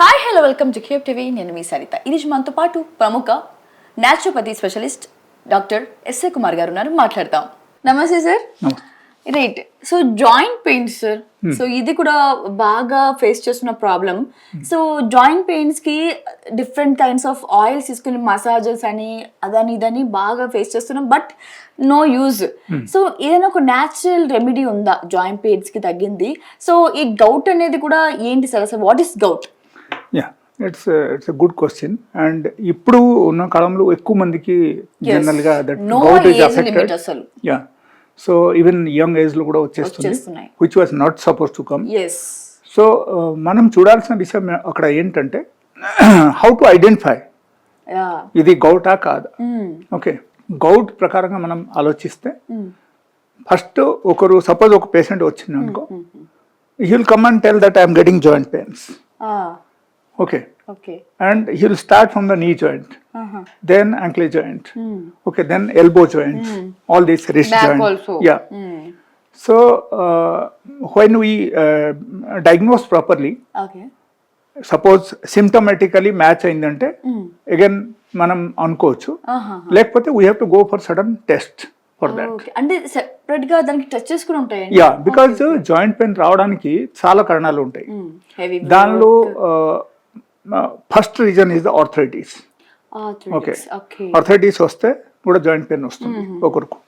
Hi hello welcome to Cape TV నేను మీ సరిత. ఇది మనతో పాటు ప్రముఖ naturopathy specialist doctor SA Kumar garu ఉన్నారు. మాట్లాడతాం. నమస్తే sir. Right so joint pains sir so ఇది కూడా బాగా ఫేస్ చేస్తున్న ప్రాబ్లం సో జాయింట్ పెయిన్స్కి డిఫరెంట్ కైండ్స్ ఆఫ్ ఆయిల్స్ తీసుకుని మసాజెస్ అని అదని ఇదని బాగా ఫేస్ చేస్తున్నాం. బట్ నో యూజ్ సో ఏదైనా ఒక న్యాచురల్ రెమెడీ ఉందా? జాయింట్ పెయిన్స్కి తగ్గింది. సో ఈ గౌట్ అనేది కూడా ఏంటి సార్ అసలు what is gout yeah it's it's good question and ఇప్పుడు ఉన్న కాలంలో ఎక్కువ మందికి జనరల్గా that gout affected. Yeah so even young ఏజ్లో కూడా వచ్చేస్తుంది. Which was not suppose to come so మనం చూడాల్సిన విషయం అక్కడ ఏంటంటే హౌ టు ఐడెంటిఫై ఇది గౌటా కాదా? Hmm. ఓకే గౌట్ ప్రకారంగా మనం ఆలోచిస్తే ఫస్ట్ ఒకరు సపోజ్ ఒక పేషెంట్ వచ్చింది అనుకో will come and tell that I'm getting joint pains okay okay and he'll start from the knee joint then ankle joint okay then elbow joint all these wrist Back joint also. yeah so uh, when we uh, diagnose properly okay suppose symptomatically match అయిందంటే again మనం అనుకోవచ్చు లేకపోతే we have to go for sudden test for that అంటే సెపరేట్గా దానికి touches కూడా ఉంటాయి yeah because joint pain రావడానికి చాలా కారణాలు ఉంటాయి దానిలో first reason is the arthritis. Okay. Arthritis వస్తే కూడా జాయింట్ పెయిన్ వస్తుంది ఒకరికి.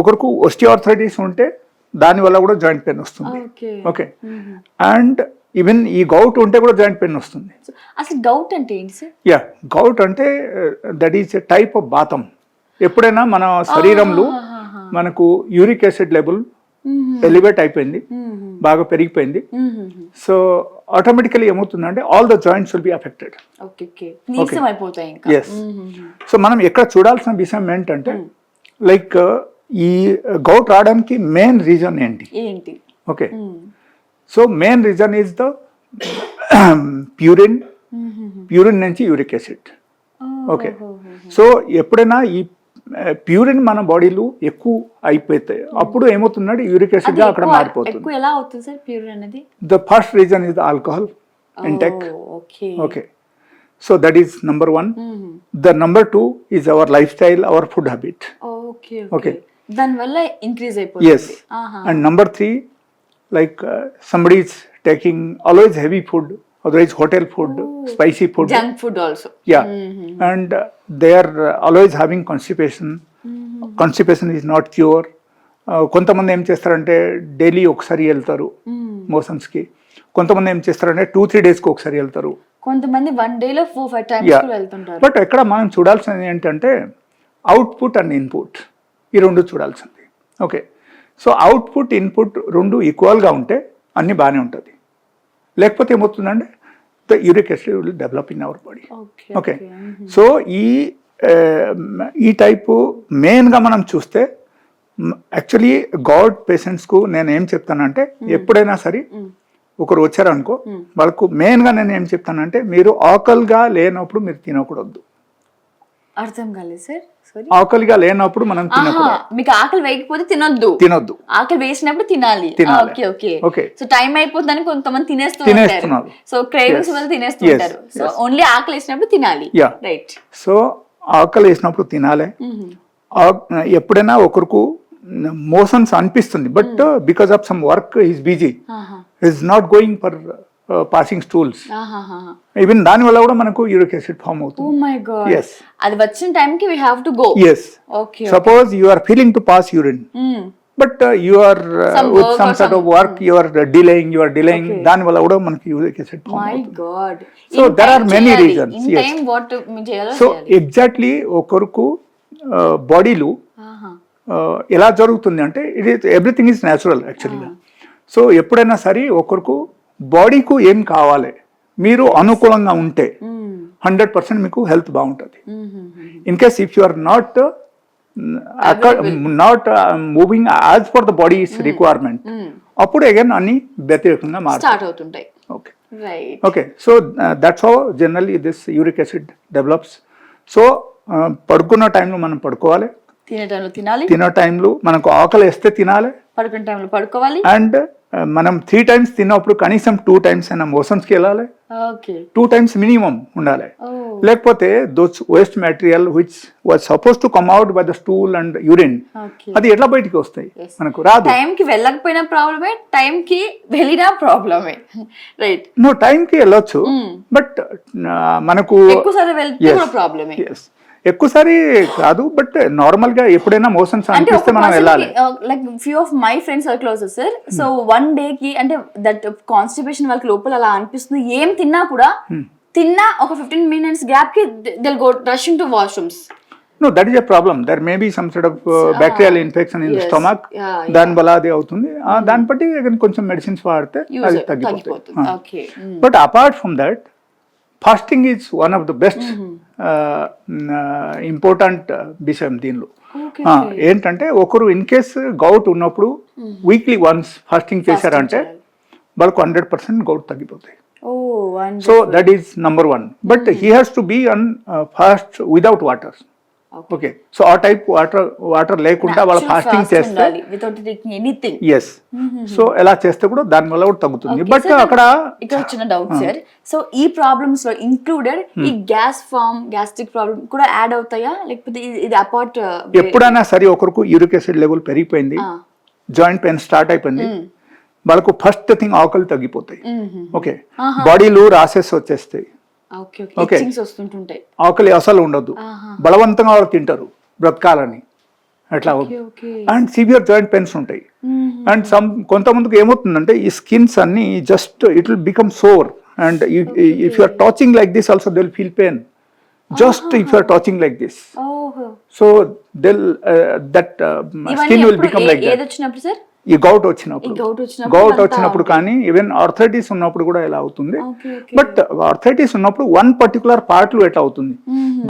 ఒకరికి ఒస్టి ఆర్థరైటిస్ ఉంటే దాని వల్ల కూడా జాయింట్ పెయిన్ వస్తుంది. ఓకే. ఓకే అండ్ ఈవెన్ ఈ గౌట్ ఉంటే కూడా జాయింట్ పెయిన్ వస్తుంది. అసలు గౌట్ అంటే ఏంటి యా గౌట్ అంటే that is a type of బాతం ఎప్పుడైనా మన శరీరంలో మనకు యూరిక్ యాసిడ్ లెవెల్ ఎలివేట్ అయిపోయింది. బాగా పెరిగిపోయింది. సో ఆటోమేటికలీ ఏమవుతుందంటే all the joints will be affected yes so మనం ఎక్కడ చూడాల్సిన విషయం ఏంటంటే లైక్ ఈ గౌట్ రావడానికి మెయిన్ రీజన్ ఏంటి? ఏంటి? Okay so main reason is the purine purine నుంచి యూరిక్ యాసిడ్ ఓకే సో ఎప్పుడైనా ఈ ప్యూరిన్ మన బాడీలో ఎక్కువ అయిపోతాయి. అప్పుడు ఏమవుతుందంటే యూరిక్ యాసిడ్గా అక్కడ మారిపోతుంది. ఎక్కువ ఎలా అవుతుంది సార్ ప్యూర్ అనేది? The first reason is the alcohol intake okay so that is number one the number two is our lifestyle our food habit okay Okay. Okay దాని వల్ల ఇంక్రీజ్ అయిపోతుంది. Number three like uh, somebody is taking always heavy food. Otherwise hotel food spicy food. Junk food also yeah. And uh, they are always having constipation. Constipation is not cure. Uh, కొంతమంది ఏం చేస్తారంటే daily ఒకసారి వెళ్తారు మోషన్స్కి. కొంతమంది ఏం చేస్తారంటే two three డేస్కి ఒకసారి వెళ్తారు. కొంతమంది వన్ డే లో ఫోర్ ఫైవ్ టైమ్స్ వెళ్తుంటారు. బట్ ఎక్కడ మనం చూడాల్సింది ఏంటంటే అవుట్పుట్ అండ్ ఇన్పుట్ ఈ రెండు చూడాల్సింది. ఓకే సో అవుట్పుట్ ఇన్పుట్ రెండు ఈక్వల్గా ఉంటే అన్నీ బాగానే ఉంటుంది. లేకపోతే ఏమవుతుందంటే the uric acid will develop in our body okay so ఈ ఆ, ఈ టైపు మెయిన్గా మనం చూస్తే యాక్చువల్లీ గాడ్ పేషెంట్స్కు నేను ఏం చెప్తానంటే ఎప్పుడైనా సరే ఒకరు వచ్చారనుకో వాళ్ళకు మెయిన్గా నేను ఏం చెప్తానంటే మీరు ఆకలిగా లేనప్పుడు మీరు తినకూడదు. అర్థం కాలేదు సార్ ఆకలిగా లేనప్పుడు మనం మీకు ఆకలి వేయకపోతే తినొద్దు. తినొద్దు. ఆకలి వేసినప్పుడు తినాలి. Okay okay Okay. So time అయిపోతుందని కొంతమంది తినేస్తూ ఉంటారు. So cravings. వల్ల తినేస్తూ. ఉంటారు. సో. ఓన్లీ ఆకలి వేసినప్పుడు తినాలి. రైట్ సో ఆకలి వేసినప్పుడు తినాలి. ఆ- ఎప్పుడైనా ఒకరికి మోషన్స్ అనిపిస్తుంది. But because of some work is busy is not going for passing stools even దాని వల్ల కూడా మనకు యూరిక్ యాసిడ్ ఫామ్ అవుతుంది. అది వచ్చిన టైం కి we have to go yes okay suppose you are feeling to pass urine but you are with some sort of work you are delaying you are delaying. దాని వల్ల కూడా మనకి uric acid form మై అవుతుంది. గాడ్ So there are many reasons, ఇన్ yes. Time what చేయాలో so exactly ఒకరికి బాడీలో ఆహా. ఎలా జరుగుతుంది అంటే it is everything is natural యాక్చువల్గా సో ఎప్పుడైనా సరే ఒకరికి బాడీకు ఏం కావాలి? మీరు అనుకూలంగా ఉంటే. హండ్రెడ్ పర్సెంట్ మీకు హెల్త్ బాగుంటుంది. In case if you are not not moving as for the body requirement అప్పుడు అగైన్ అన్ని వ్యతిరేకంగా అవుతుంటాయి. Okay okay so that's how generally this uric acid develops so పడుకున్న టైంలో మనం పడుకోవాలి. తినే టైంలో తినాలి. తినే టైంలో మనకు ఆకలి వేస్తే తినాలి. పడుకునే టైంలో పడుకోవాలి. అండ్ మనం త్రీ టైమ్స్ తిన్నప్పుడు కనీసం టూ టైమ్స్ అయినా మోషన్స్కి వెళ్ళాలి టూ టైమ్స్ మినిమం ఉండాలి. ఓ లేకపోతే those waste material which was suppose to come out by the stool and urine అది ఎట్లా బయటికి వస్తాయి. మనకు రాదు. టైం కి వెళ్ళకపోయినా ప్రాబ్లమే టైం కి వెళ్ళినా ప్రాబ్లమే రైట్ నువ్వు టైంకి వెళ్ళొచ్చు. బట్ మనకు Yes. కూడా ప్రాబ్లమే. ఎక్కువసారి కాదు బట్ నార్మల్గా ఎప్పుడైనా మోషన్స్ అనిపిస్తే మనం వెళ్ళాలి. Like few of my friends are close sir so one day కి అంటే దట్ కాన్స్టిపేషన్ వాళ్ళకి లోపల అలా అనిపిస్తుంది. ఏం తిన్నా కూడా తిన్నా ఒక fifteen minutes గ్యాప్కి they'll go rushing to washrooms no that is a problem there may be some side of bacterial infection in. Stomach దాని వల్ల అది అవుతుంది. దాన్ని బట్టి కొంచెం మెడిసిన్స్ వాడితే అది తగ్గిపోతుంది. But apart from that fasting is one of the best important విషయం దీనిలో. ఏంటంటే ఒకరు ఇన్ కేస్ గౌట్ ఉన్నప్పుడు వీక్లీ వన్స్ ఫాస్టింగ్ చేశారంటే వాళ్ళకు హండ్రెడ్ పర్సెంట్ గౌట్ తగ్గిపోతాయి. So that is number one but he has to be on fast without water okay so ఆ type water water లేకుండా వాళ్ళ ఫాస్టింగ్ చేస్తే ఎస్ సో ఎలా చేస్తే కూడా దాని వల్ల కూడా తగ్గుతుంది. బట్ అక్కడ ఇక్కడ వచ్చిన డౌట్ సార్ సో ఈ ప్రాబ్లమ్స్లో ఇంక్లూడెడ్ ఈ గ్యాస్ ఫామ్ గ్యాస్ట్రిక్ ప్రాబ్లమ్ కూడా యాడ్ అవుతాయా? లేకపోతే ఇది- ఇది అపార్ట్ ఎప్పుడైనా సరే ఒకరికి యూరిక్ యాసిడ్ లెవెల్ పెరిగిపోయింది. జాయింట్ పెయిన్ స్టార్ట్ అయిపోయింది. వాళ్ళకు ఫస్ట్ థింగ్ ఆకలి తగ్గిపోతాయి. ఓకే బాడీలో రాసెస్ వచ్చేస్తాయి. ఓకే ఆకలి అసలు ఉండదు. బలవంతంగా వాళ్ళు తింటారు బ్రతకాలని. అట్లా అండ్ సివియర్ జాయింట్ పెయిన్స్ ఉంటాయి. అండ్ సమ్ కొంతమందికి ఏమవుతుందంటే ఈ స్కిన్స్ అన్ని just it will become sore. And if you are touching like this also they will feel pain. Just if you are touching like this. So they'll that skin will become like that. ఈ gout వచ్చినప్పుడు. Gout వచ్చినప్పుడు కానీ even arthritis ఉన్నప్పుడు కూడా ఎలా అవుతుంది? But arthritis ఉన్నప్పుడు one particular పార్ట్లో ఎట్లా అవుతుంది?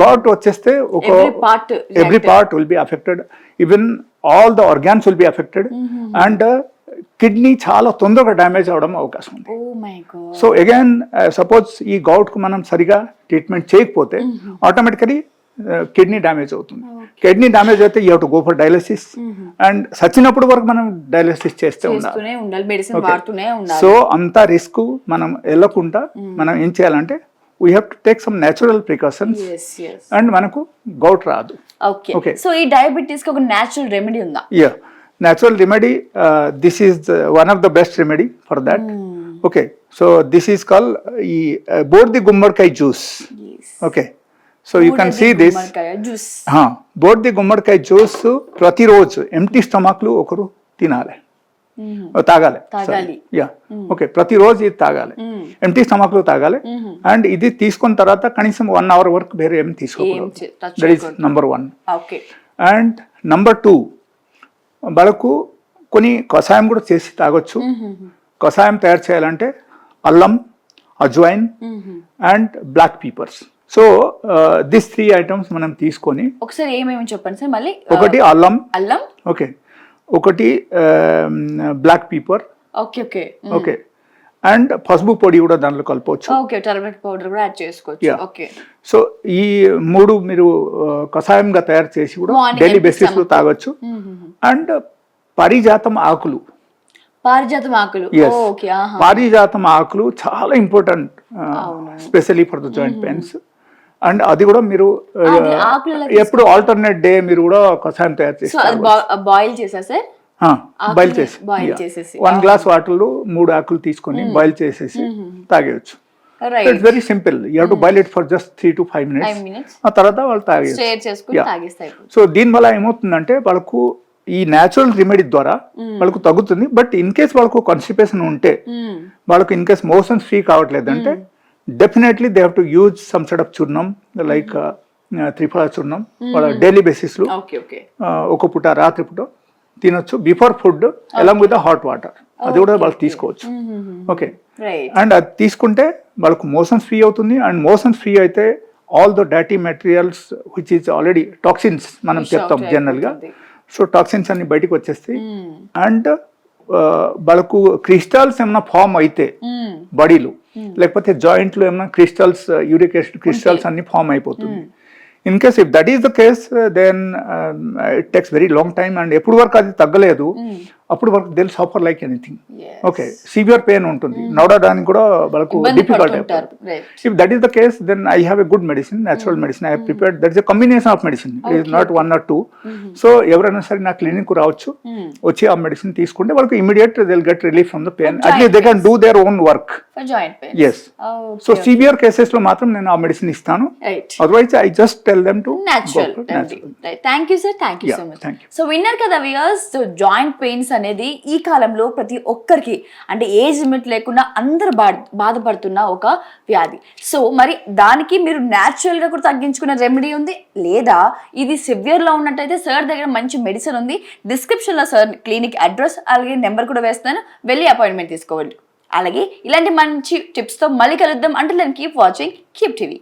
గౌట్ వచ్చేస్తే ఒక every part will be affected. Even all the organs will be affected. And kidney చాలా తొందరగా డ్యామేజ్ అవడం అవకాశం ఉంది. సో అగైన్ సపోజ్ ఈ gout కు మనం సరిగా ట్రీట్మెంట్ చేయకపోతే ఆటోమేటికలీ కిడ్నీ డ్యామేజ్ అవుతుంది. కిడ్నీ డ్యామేజ్ అయితే you to go for dialysis. And సచ్చినప్పుడు వరకు మనం డయాలసిస్ చేస్తే ఉండాలి. సో అంత రిస్క్ మనం వెళ్ళకుండా మనం ఏం చేయాలంటే we have to take some natural precautions and మనకు గౌట్ రాదు. ఓకే. సో ఈ డయాబెటీస్కి ఒక నేచురల్ రెమెడీ ఉందా? natural remedy. Uh, this is the, one of the best remedy for that. Okay, so this is called uh, Bodhi Gummarkai can see this. Juice హా బోర్ది గుమ్మడికాయ juice ప్రతిరోజు empty స్టమక్లు ఒకరు తినాలి తాగాలి. యా ఓకే ప్రతిరోజు ఇది తాగాలి ఎంటీ స్టమక్లు తాగాలి అండ్ ఇది తీసుకున్న తర్వాత కనీసం వన్ అవర్ వరకు వేరే ఏం తీసుకోకూడదు that is number one and number two వాళ్ళకు కొన్ని కషాయం కూడా చేసి తాగొచ్చు కషాయం తయారు చేయాలంటే అల్లం ajwain and black peppers so this three items మనం తీసుకొని ఒకసారి ఏమేమి చెప్పండి సార్? మళ్ళీ ఒకటి అల్లం. అల్లం. ఓకే ఒకటి black pepper okay okay okay and పసుపు పొడి కూడా దాంట్లో కలపవచ్చు ఓకే టర్మరిక్ పౌడర్ కూడా యాడ్ చేసుకోవచ్చు. ఓకే సో ఈ మూడు మీరు ఆ, కషాయంగా తయారు చేసి కూడా డైలీ బేసిస్లో తాగొచ్చు. అండ్ పరిజాతం ఆకులు. పారిజాతం ఆకులు. Yes. ఓకే ఆహా. పారిజాతం ఆకులు చాలా important specially for the joint pains and అది కూడా మీరు ఎప్పుడు ఆల్టర్నేట్ డే మీరు కూడా కషాయం తయారు చేసి సో అది బాయిల్ చేసా సార్? బాయిల్ చేసి boil చేసేసి. వన్ గ్లాస్ వాటర్లో మూడు ఆకులు తీసుకొని బాయిల్ చేసేసి తాగేయచ్చు. It's very simple you have to boil it for just three to five minutes ఆ తర్వాత వాళ్ళు. తాగేస్తాయి సో దీనివల్ల ఏమవుతుందంటే వాళ్ళకు ఈ న్యాచురల్ రెమెడీ ద్వారా వాళ్ళకు తగ్గుతుంది. బట్ ఇన్ కేస్ వాళ్ళకు కాన్స్టిపేషన్ ఉంటే వాళ్ళకు ఇన్ కేస్ మోషన్స్ ఫ్రీ కావట్లేదు అంటే definitely they have to use some set of చూర్ణం లైక్ త్రిఫల చూర్ణం వాళ్ళ డైలీ బేసిస్లో ఒక పూట రాత్రి పూట తినొచ్చు. Before food along with hot water అది కూడా వాళ్ళు తీసుకోవచ్చు. ఓకే రైట్ అండ్ అది తీసుకుంటే వాళ్ళకు మోషన్స్ ఫ్రీ అవుతుంది. అండ్ మోషన్స్ ఫ్రీ అయితే all the dirty materials which is already toxins మనం చెప్తాం out జనరల్గా. అయిపోతుంది. సో టాక్సిన్స్ అన్ని బయటకు వచ్చేస్తాయి. అండ్ వాళ్ళకు క్రిస్టల్స్ ఏమైనా ఫామ్ అయితే బాడీలో లేకపోతే జాయింట్లో ఏమైనా క్రిస్టల్స్ యూరిక్ క్రిస్టల్స్ అన్ని ఫామ్ అయిపోతుంది. In case if that is the case then it takes very long time and ఎప్పుడు వరకు అది తగ్గలేదు. అప్పుడు వరకు they'll suffer like anything. Okay severe pain ఉంటుంది. నడవడానికి కూడా వాళ్ళకు difficult is the case, then I have a good medicine, natural medicine. I have prepared. There is a combination of medicine. It is not one or two. So ఎవరైనా సరే నా clinic రావచ్చు వచ్చి ఆ మెడిసిన్ తీసుకుంటే వాళ్ళకి immediate they'll get relief from the pain at least they can do their own work as so severe కేసెస్లో మాత్రం నేను ఆ మెడిసిన్ ఇస్తాను. Otherwise I just tell them to natural thank you sir thank you so much. So winter కదా wears so joint pains అనేది ఈ కాలంలో ప్రతి ఒక్కరికి అంటే ఏజ్ లిమిట్ లేకుండా అందరు బా బాధపడుతున్న ఒక వ్యాధి. సో మరి దానికి మీరు న్యాచురల్గా కూడా తగ్గించుకునే రెమెడీ ఉంది? లేదా ఇది సివియర్లో ఉన్నట్టయితే సార్ దగ్గర మంచి మెడిసిన్ ఉంది. డిస్క్రిప్షన్లో సార్ క్లినిక్ అడ్రస్ అలాగే నెంబర్ కూడా వేస్తాను వెళ్ళి అపాయింట్మెంట్ తీసుకోవాలి. అలాగే ఇలాంటి మంచి టిప్స్తో మళ్ళీ కలుద్దాం. అంటే కీప్ వాచింగ్ కీప్ టీవీ